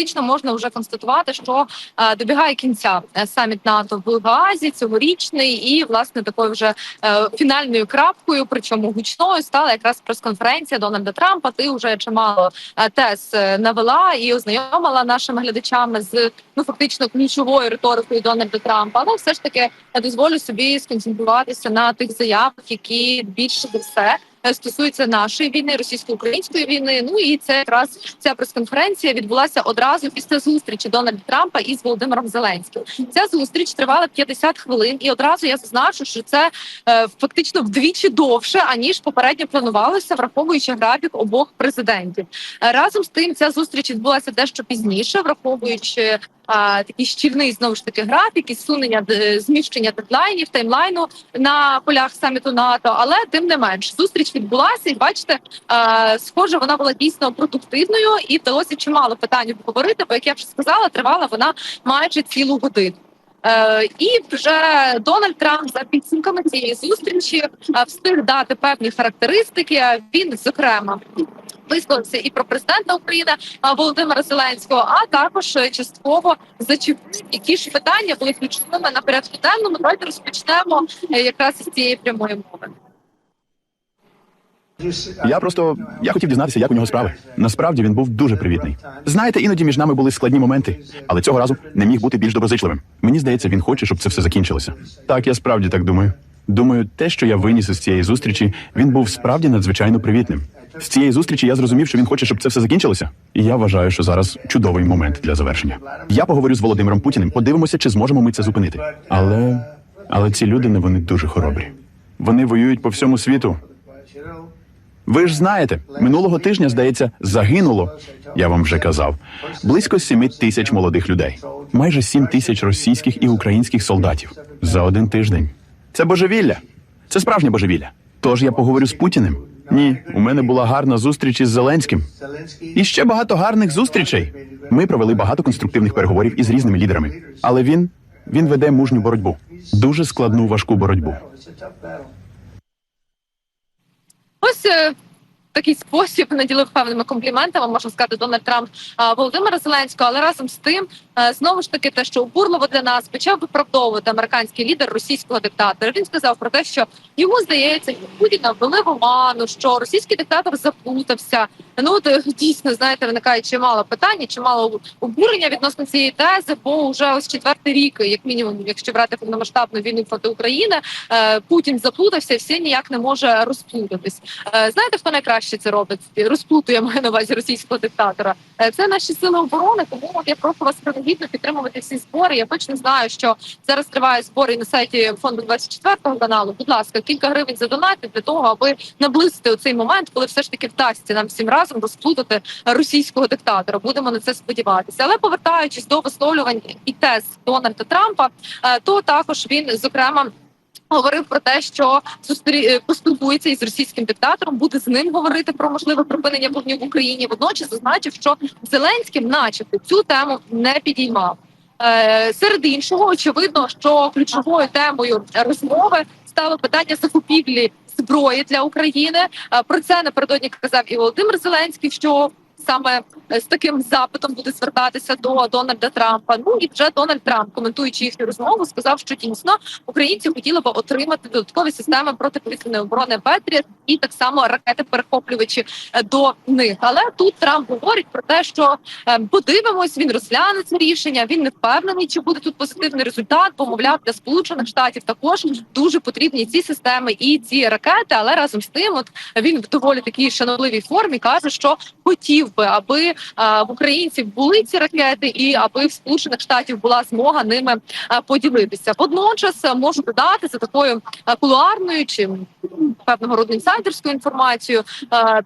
фактично можна вже констатувати, що е, добігає кінця е, саміт НАТО в Гаазі цьогорічний, і власне такою вже е, фінальною крапкою, причому гучною стала якраз прес-конференція Дональда Трампа. Ти вже чимало тез навела і ознайомила нашими глядачами з ну фактично ключовою риторикою Дональда Трампа. Але все ж таки я дозволю собі сконцентруватися на тих заявах, які більше за все е, стосуються нашої війни, російсько-української війни. Ну і це якраз ця прес-конференція відбулася одразу після зустрічі Дональда Трампа із Володимиром Зеленським. Ця зустріч тривала 50 хвилин, і одразу я зазначу, що це е, фактично вдвічі довше аніж попередньо планувалося, враховуючи графік обох президентів. Е, Разом з тим, ця зустріч відбулася дещо пізніше, враховуючи такий щільний знову ж таки графік і сунення зміщення дедлайнів, таймлайну на полях саміту НАТО. Але тим не менш, зустріч відбулася, і бачите, схоже, вона була дійсно продуктивною і вдалося чимало питань обговорити. Бо як я вже сказала, тривала вона майже цілу годину. Е, і вже Дональд Трамп за підсумками цієї зустрічі е, встиг дати певні характеристики. Він зокрема висловився і про президента України Володимира Зеленського, а також е, частково зачепив, які ж питання були ключовими на порядку денному. Давайте розпочнемо е, якраз із цієї прямої мови. Я просто я хотів дізнатися, як у нього справи. Насправді він був дуже привітний. Знаєте, іноді між нами були складні моменти, але цього разу не міг бути більш доброзичливим. Мені здається, він хоче, щоб це все закінчилося. Так, я справді так думаю. Думаю, те, що я виніс із цієї зустрічі, він був справді надзвичайно привітним. З цієї зустрічі я зрозумів, що він хоче, щоб це все закінчилося. І я вважаю, що зараз чудовий момент для завершення. Я поговорю з Володимиром Путіним, подивимося, чи зможемо ми це зупинити. Але але ці люди не вони дуже хоробрі. Вони воюють по всьому світу. Ви ж знаєте, минулого тижня, здається, загинуло. Я вам вже казав, близько семи тисяч молодих людей, майже сім тисяч російських і українських солдатів за один тиждень. Це божевілля. Це справжнє божевілля. Тож я поговорю з Путіним. Ні, у мене була гарна зустріч із Зеленським. І ще багато гарних зустрічей. Ми провели багато конструктивних переговорів із різними лідерами. Але він він веде мужню боротьбу, дуже складну важку боротьбу. Ось е, такий спосіб наділив певними компліментами, можна сказати, Дональд Трамп Володимира Зеленського. Але разом з тим, знову ж таки, те, що обурливо для нас, почав виправдовувати американський лідер російського диктатора. Він сказав про те, що йому здається, що Путіна ввели в оману, що російський диктатор заплутався. Ну от е, дійсно знаєте, виникає чимало питань, чимало обурення відносно цієї тези, бо вже ось четвертий рік, як мінімум, якщо брати повномасштабну війну проти України, е, Путін заплутався, і все ніяк не може розплутатись. Е, Знаєте, хто найкраще це робить? Розплутує маю на увазі російського диктатора. Е, Це наші сили оборони. Тому от я прошу вас принагідно підтримувати всі збори. Я точно знаю, що зараз триває збори на сайті фонду 24 каналу. Будь ласка, кілька гривень задонати для того, аби наблизити оцей момент, коли все ж таки вдасться нам всім разом розплутати російського диктатора. Будемо на це сподіватися. Але повертаючись до висловлювань і тез Дональда Трампа, е, то також він зокрема. Говорив про те, що зустрі е, поспілкується із російським диктатором, буде з ним говорити про можливе припинення вогню в Україні. Водночас зазначив, що Зеленським, начебто, цю тему не підіймав. Е, серед іншого, очевидно, що ключовою темою розмови стало питання закупівлі зброї для України. Е, Про це напередодні казав і Володимир Зеленський, що саме е, з таким запитом буде звертатися до Дональда Трампа. Ну і вже Дональд Трамп, коментуючи їхню розмову, сказав, що дійсно українці хотіли би отримати додаткові системи протиповітряної оборони Петріот і так само ракети перехоплювачі е, до них. Але тут Трамп говорить про те, що е, подивимось, він розгляне це рішення. Він не впевнений, чи буде тут позитивний результат. Бо мовляв для сполучених штатів також дуже потрібні ці системи і ці ракети. Але разом з тим, от він в доволі такій шанобливій формі каже, що хотів би, аби в українців були ці ракети, і аби в сполучених штатів була змога ними поділитися. Водночас можу додати за такою кулуарною чи певного роду інсайдерською інформацією.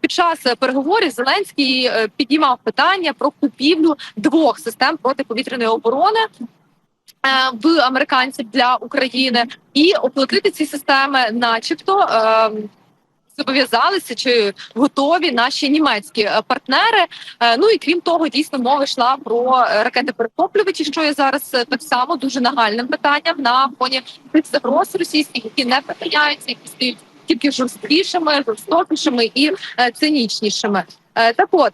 Під час переговорів Зеленський е, підіймав питання про купівлю двох систем протиповітряної оборони. е, В американців для України і оплатити ці системи, начебто, е, зобов'язалися чи готові наші німецькі е, партнери. Е, Ну і крім того, дійсно мова йшла про е, ракети перехоплювачі, що є зараз так само дуже нагальним питанням на фоні тих загроз російських, які не припиняються, які стають тільки жорсткішими, жорстокішими і цинічнішими. Так от.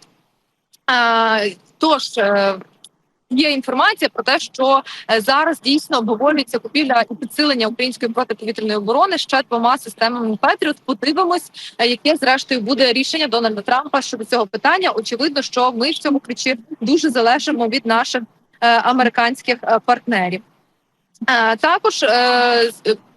Тож є інформація про те, що е, зараз дійсно обговорюється купівля і підсилення української протиповітряної оборони ще двома системами Петріот. Подивимось, е, яке зрештою буде рішення Дональда Трампа щодо цього питання. Очевидно, що ми в цьому ключі дуже залежимо від наших е, американських партнерів. Також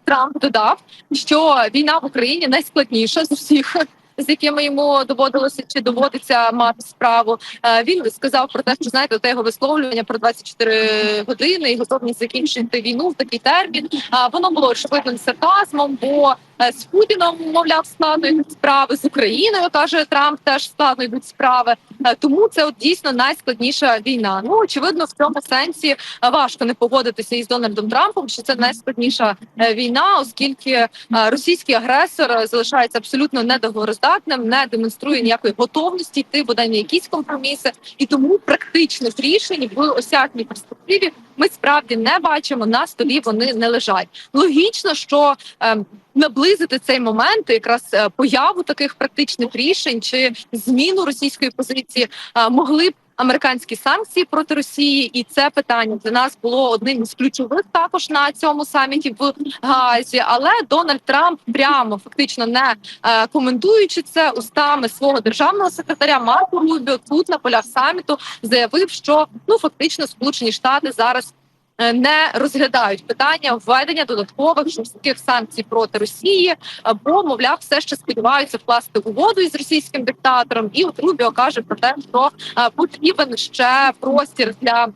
Трамп додав, що війна в Україні найскладніша з усіх. З якими йому доводилося чи доводиться мати справу, Е, він сказав про те, що знаєте, те його висловлювання про 24 години і готовність закінчити війну в такий термін. А воно було очевидним сарказмом, бо з Путіном мовляв складно йдуть справи з Україною. каже Трамп, теж складно йдуть справи. Е, Тому це от дійсно найскладніша війна. Ну очевидно, в цьому сенсі е, важко не погодитися із Дональдом Трампом, що це найскладніша е, війна, оскільки російський агресор залишається абсолютно недоговороздатним, не демонструє ніякої готовності йти бодай на якісь компроміси, і тому практичних рішень в осяжній перспективі ми справді не бачимо на столі. Вони не лежать. Логічно, що е, наблизити цей момент, якраз е, появу таких практичних рішень чи зміну російської позиції е, могли б. Американські санкції проти Росії, і це питання для нас було одним із ключових також на цьому саміті в Гаазі. Але Дональд Трамп прямо фактично не е, коментуючи це устами свого державного секретаря Марко Рубіо тут на полях саміту заявив, що ну фактично Сполучені Штати зараз не розглядають питання введення додаткових жорстких санкцій проти Росії, або мовляв, все ще сподіваються вкласти угоду із російським диктатором. І от Рубіо каже про те, що е, потрібен ще простір для.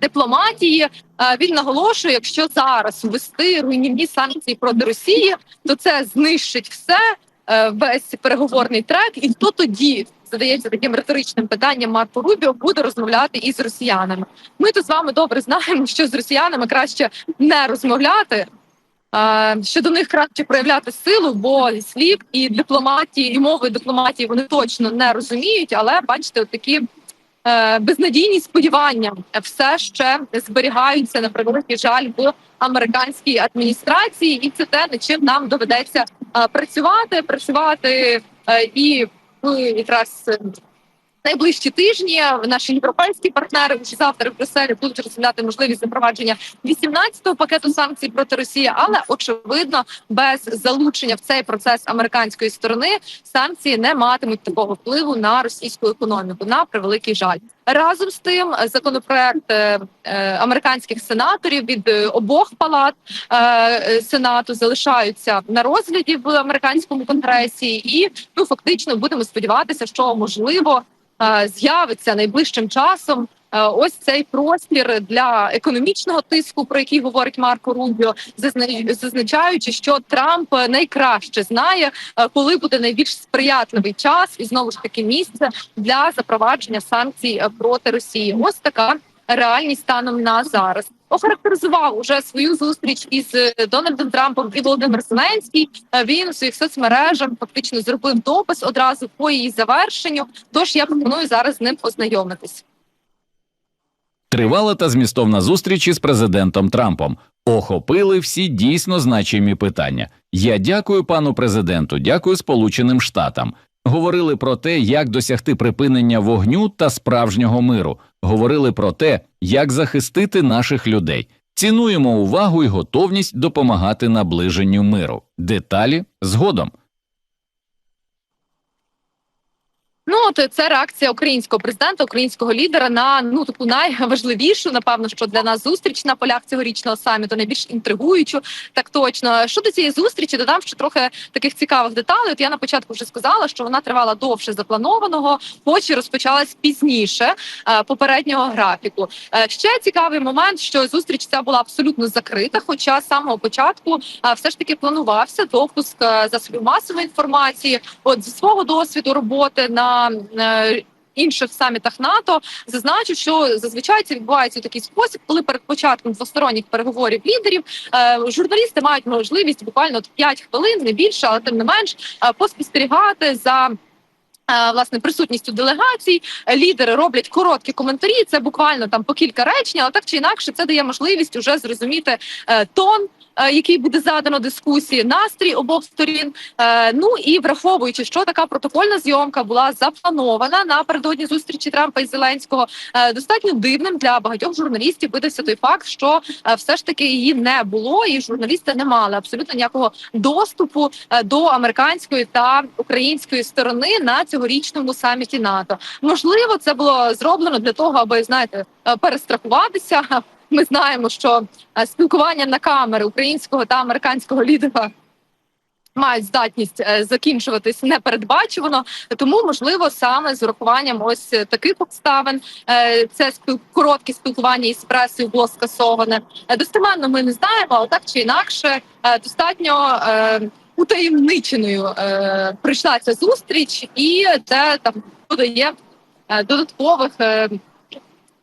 Дипломатії Е, він наголошує, якщо зараз ввести руйнівні санкції проти Росії, то це знищить все е, весь переговорний трек, і хто тоді задається таким риторичним питанням Марко Рубіо буде розмовляти із росіянами. Ми то з вами добре знаємо, що з росіянами краще не розмовляти. Що до них краще проявляти силу, бо слів і дипломатії, і мови дипломатії вони точно не розуміють. Але бачите, от такі е, безнадійні сподівання все ще зберігаються на превеликий жаль в американській адміністрації, і це те, над чим нам доведеться е, працювати, працювати е, і в якраз е, найближчі тижні. Наші європейські партнери вже завтра в Брюсселі будуть розглядати можливість запровадження 18-го пакету санкцій проти Росії, але очевидно, без залучення в цей процес американської сторони санкції не матимуть такого впливу на російську економіку. На превеликий жаль. Разом з тим, законопроект е, е, американських сенаторів від обох палат е, сенату залишаються на розгляді в американському конгресі, і ну фактично будемо сподіватися, що можливо з'явиться найближчим часом. е, Ось цей простір для економічного тиску, про який говорить Марко Рубіо, зазна- зазначаючи, що Трамп найкраще знає, е, коли буде найбільш сприятливий час, і знову ж таки місце для запровадження санкцій е, проти Росії. Ось така реальність станом на зараз. Охарактеризував уже свою зустріч із е, Дональдом Трампом і Володимир Зеленський. Е, Він у своїх соцмережах фактично зробив допис одразу по її завершенню. Тож я пропоную зараз з ним ознайомитись. Тривала та змістовна зустріч із президентом Трампом. Охопили всі дійсно значимі питання. Я дякую пану президенту, дякую Сполученим Штатам. Говорили про те, як досягти припинення вогню та справжнього миру. Говорили про те, як захистити наших людей. Цінуємо увагу і готовність допомагати наближенню миру. Деталі згодом. Ну от це реакція українського президента, українського лідера на ну таку найважливішу, напевно, що для нас зустріч на полях цьогорічного саміту, найбільш інтригуючу. Так точно щодо цієї зустрічі, додам ще трохи таких цікавих деталей. От я на початку вже сказала, що вона тривала довше запланованого, хоч і розпочалась пізніше е, попереднього графіку. Е, ще цікавий момент, що зустріч ця була абсолютно закрита. Хоча з самого початку е, все ж таки планувався допуск засобів масової інформації. От зі свого досвіду роботи на е, інших самітах НАТО зазначу, що зазвичай це відбувається у такий спосіб, коли перед початком двосторонніх переговорів лідерів е, журналісти мають можливість буквально от 5 хвилин, не більше, але тим не менш е, поспостерігати за. Власне, присутністю делегацій лідери роблять короткі коментарі. Це буквально там по кілька речень, але так чи інакше, це дає можливість уже зрозуміти тон, який буде задано дискусії, настрій обох сторін. Е, Ну і враховуючи, що така протокольна зйомка була запланована напередодні зустрічі Трампа і Зеленського, е, достатньо дивним для багатьох журналістів видався той факт, що е, все ж таки її не було, і журналісти не мали абсолютно ніякого доступу е, до американської та української сторони на цьогорічному саміті НАТО. Можливо, це було зроблено для того, аби знаєте, е, перестрахуватися. Ми знаємо, що е, спілкування на камери українського та американського лідера. Мають здатність е, закінчуватись непередбачувано, тому можливо саме з урахуванням ось е, таких обставин це спіл... коротке спілкування із пресою було скасоване. Достеменно ми не знаємо, але так чи інакше достатньо утаємниченою е, прийшла ця зустріч, і це там додає е, додаткових.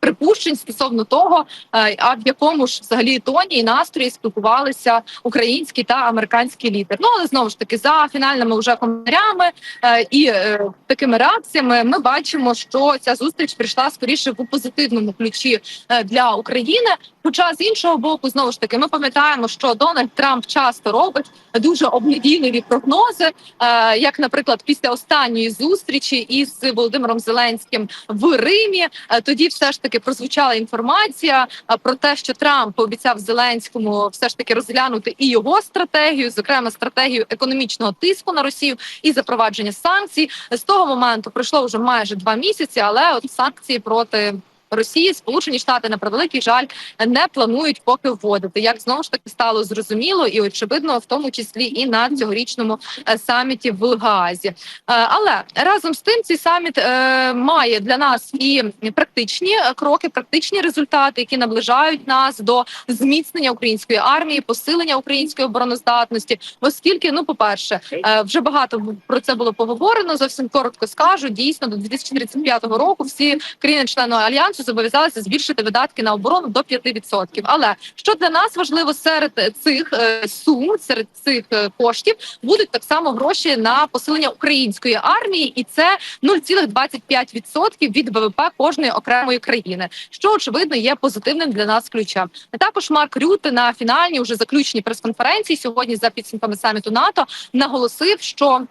Припущень стосовно того, е, а в якому ж взагалі тоні і настрої спілкувалися українські та американські лідер. Ну але знову ж таки за фінальними вже коментарями е, і е, такими реакціями ми бачимо, що ця зустріч прийшла скоріше в позитивному ключі для України. Хоча з іншого боку, знову ж таки, ми пам'ятаємо, що Дональд Трамп часто робить дуже обнадійливі прогнози, е, як, наприклад, після останньої зустрічі із Володимиром Зеленським в Римі. Е, Тоді все ж таки прозвучала інформація е, про те, що Трамп пообіцяв Зеленському все ж таки розглянути і його стратегію, зокрема стратегію економічного тиску на Росію і запровадження санкцій. З того моменту пройшло вже майже два місяці, але от санкції проти. Росії Сполучені Штати на превеликий жаль не планують поки вводити, як знову ж таки стало зрозуміло і очевидно, в тому числі і на цьогорічному е, саміті в Гаазі. Е, Але разом з тим, цей саміт е, має для нас і практичні кроки, практичні результати, які наближають нас до зміцнення української армії, посилення української обороноздатності. Оскільки, ну, по перше, вже багато про це було поговорено. Зовсім коротко скажу. Дійсно, до 2035 року всі країни-члени альянсу зобов'язалися збільшити видатки на оборону до 5%. Але що для нас важливо серед цих е, сум, серед цих е, коштів будуть так само гроші на посилення української армії, і це 0,25% від ВВП кожної окремої країни, що очевидно є позитивним для нас ключем. Також Марк Рюте на фінальній уже заключній прес-конференції сьогодні за підсумками саміту НАТО наголосив, що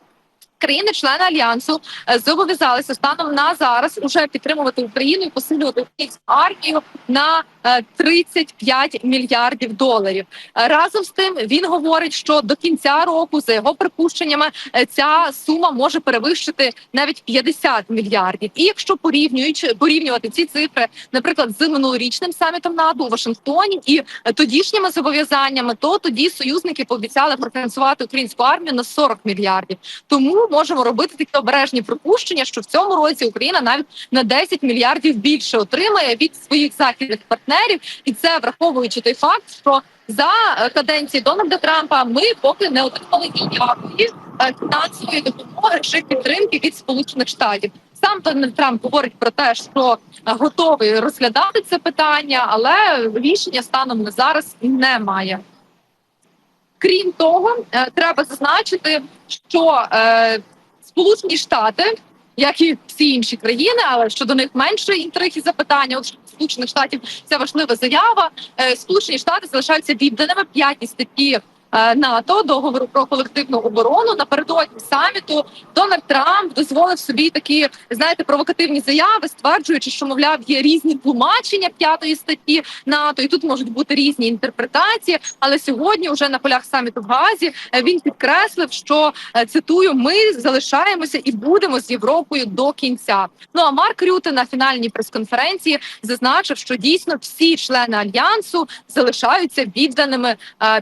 Країни-члени альянсу е, зобов'язалися станом на зараз уже підтримувати Україну і посилювати українську армію на е, 35 мільярдів доларів. Е, Разом з тим він говорить, що до кінця року, за його припущеннями, е, ця сума може перевищити навіть 50 мільярдів. І якщо порівнюючи порівнювати ці цифри, наприклад, з минулорічним самітом НАТО у Вашингтоні і е, тодішніми зобов'язаннями, то тоді союзники пообіцяли профінансувати українську армію на 40 мільярдів. Тому можемо робити такі обережні припущення, що в цьому році Україна навіть на 10 мільярдів більше отримає від своїх західних партнерів, і це враховуючи той факт, що за е, каденції Дональда Трампа ми поки не отримали ніякої е, фінансової допомоги чи підтримки від Сполучених Штатів. Сам Дональд Трамп говорить про те, що е, готовий розглядати це питання, але рішення станом на зараз немає. Крім того, е, треба зазначити, що е, Сполучені Штати, як і всі інші країни, але щодо них менше інтриг і запитання. От Сполучених Штатів це важлива заява. Е, Сполучені Штати залишаються відданими п'ятій статті. Е, НАТО договору про колективну оборону напередодні саміту Дональд Трамп дозволив собі такі знаєте провокативні заяви, стверджуючи, що мовляв є різні тлумачення п'ятої статті НАТО, і тут можуть бути різні інтерпретації. Але сьогодні, вже на полях саміту в Газі, е, він підкреслив, що е, цитую: ми залишаємося і будемо з Європою до кінця. Ну а Марк Рюте на фінальній прес-конференції зазначив, що дійсно всі члени альянсу залишаються відданими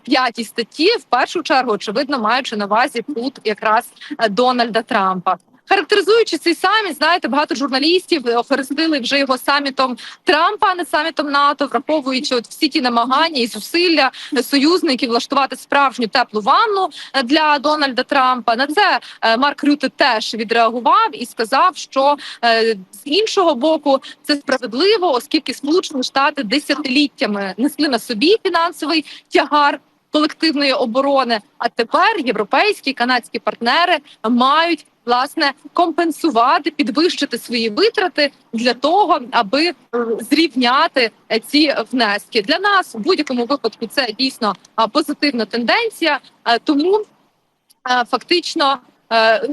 п'ятій статті. В першу чергу, очевидно, маючи на увазі тут якраз е, Дональда Трампа. Характеризуючи цей саміт, знаєте, багато журналістів охрестили вже його самітом Трампа, а не самітом НАТО, враховуючи от всі ті намагання і зусилля союзників влаштувати справжню теплу ванну е, для Дональда Трампа. На це е, Марк Рюте теж відреагував і сказав, що е, з іншого боку це справедливо, оскільки Сполучені Штати десятиліттями несли на собі фінансовий тягар. Колективної оборони, а тепер європейські канадські партнери мають власне компенсувати, підвищити свої витрати для того, аби е, зрівняти е, ці внески. Для нас в будь-якому випадку це дійсно позитивна тенденція, тому фактично. е,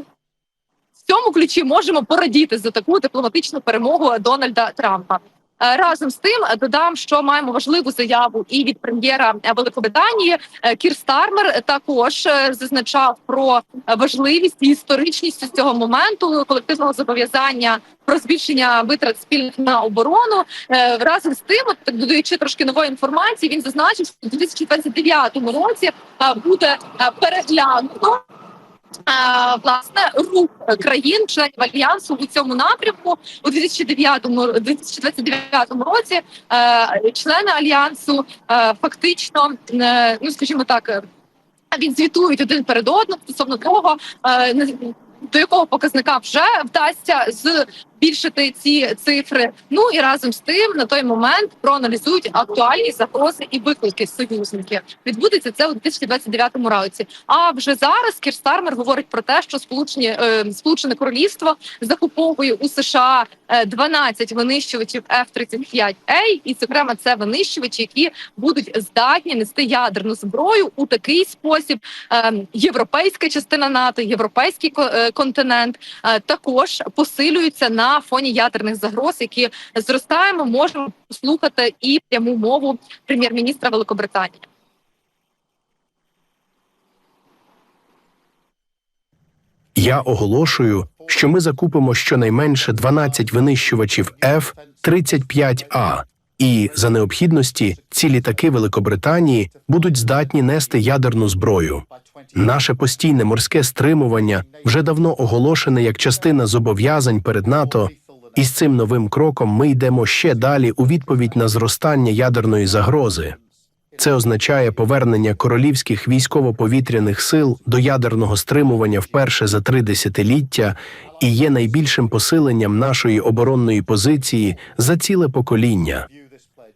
В цьому ключі можемо порадіти за таку дипломатичну перемогу Дональда Трампа. Е, Разом з тим е, додам, що маємо важливу заяву і від прем'єра е, Великобританії Кір Стармер також зазначав про важливість і історичність цього моменту колективного зобов'язання про збільшення витрат спільних на оборону. Разом з тим, от, додаючи трошки нової інформації, він зазначив, що у 2029 році буде переглянуто. Власне, рух країн, членів альянсу у цьому напрямку. У 2009, 2029 році е, члени альянсу е, фактично, е, ну скажімо так, відзвітують один перед одним стосовно того, до якого показника вже вдасться збільшити ці цифри. Ну і разом з тим на той момент проаналізують актуальні загрози і виклики союзників. Відбудеться це у 2029 році. А вже зараз Кір Стармер говорить про те, що сполучені е, Сполучене Королівство закуповує у США е, 12 винищувачів F-35A, і зокрема це винищувачі, які будуть здатні нести ядерну зброю у такий спосіб. е, Європейська частина НАТО, європейський ко- е, континент е, також посилюються на фоні ядерних загроз, які зростаємо. Можемо послухати і пряму мову прем'єр-міністра Великобританії. Я оголошую, що ми закупимо щонайменше 12 винищувачів F-35A, і за необхідності ці літаки Великобританії будуть здатні нести ядерну зброю. Наше постійне морське стримування вже давно оголошене як частина зобов'язань перед НАТО, і з цим новим кроком ми йдемо ще далі у відповідь на зростання ядерної загрози. Це означає повернення королівських військово-повітряних сил до ядерного стримування вперше за три десятиліття і є найбільшим посиленням нашої оборонної позиції за ціле покоління.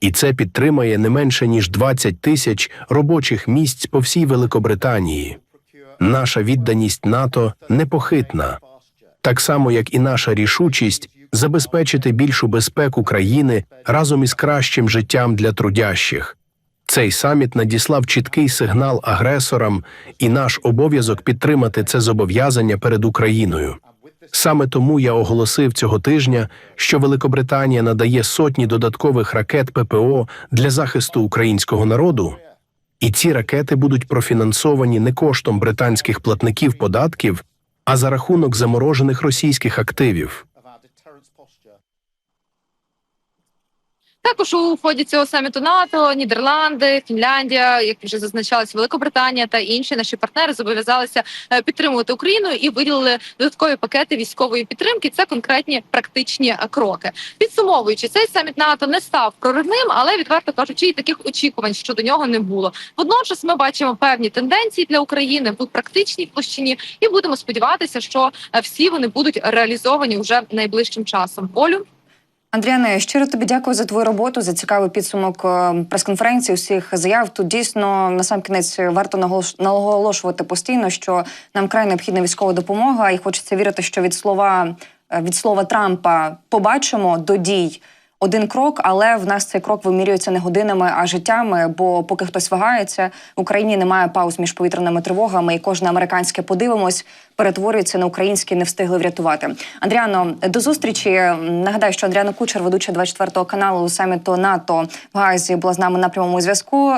І це підтримає не менше ніж 20 тисяч робочих місць по всій Великобританії. Наша відданість НАТО непохитна, так само як і наша рішучість забезпечити більшу безпеку країни разом із кращим життям для трудящих. Цей саміт надіслав чіткий сигнал агресорам, і наш обов'язок підтримати це зобов'язання перед Україною. Саме тому я оголосив цього тижня, що Великобританія надає сотні додаткових ракет ППО для захисту українського народу, і ці ракети будуть профінансовані не коштом британських платників податків, а за рахунок заморожених російських активів. Також у ході цього саміту НАТО Нідерланди, Фінляндія, як вже зазначалось, Великобританія та інші наші партнери зобов'язалися е, підтримувати Україну і виділили додаткові пакети військової підтримки. Це конкретні практичні е, кроки. Підсумовуючи, цей саміт НАТО не став проривним, але відверто кажучи, і таких очікувань щодо нього не було. Водночас ми бачимо певні тенденції для України в практичній площині, і будемо сподіватися, що е, всі вони будуть реалізовані вже найближчим часом. Олю. Андріане, щиро тобі дякую за твою роботу, за цікавий підсумок е, прес-конференції, усіх заяв. Тут дійсно на сам кінець варто наголош- наголошувати постійно, що нам край необхідна військова допомога, і хочеться вірити, що від слова е, від слова Трампа побачимо до дій. Один крок, але в нас цей крок вимірюється не годинами, а життями. Бо поки хтось вагається, в Україні немає пауз між повітряними тривогами, і кожне американське подивимось перетворюється на українське не встигли врятувати. Андріано, до зустрічі. Нагадаю, що Андріана Кучер, ведуча 24 каналу саміту НАТО в Гаазі, була з нами на прямому зв'язку.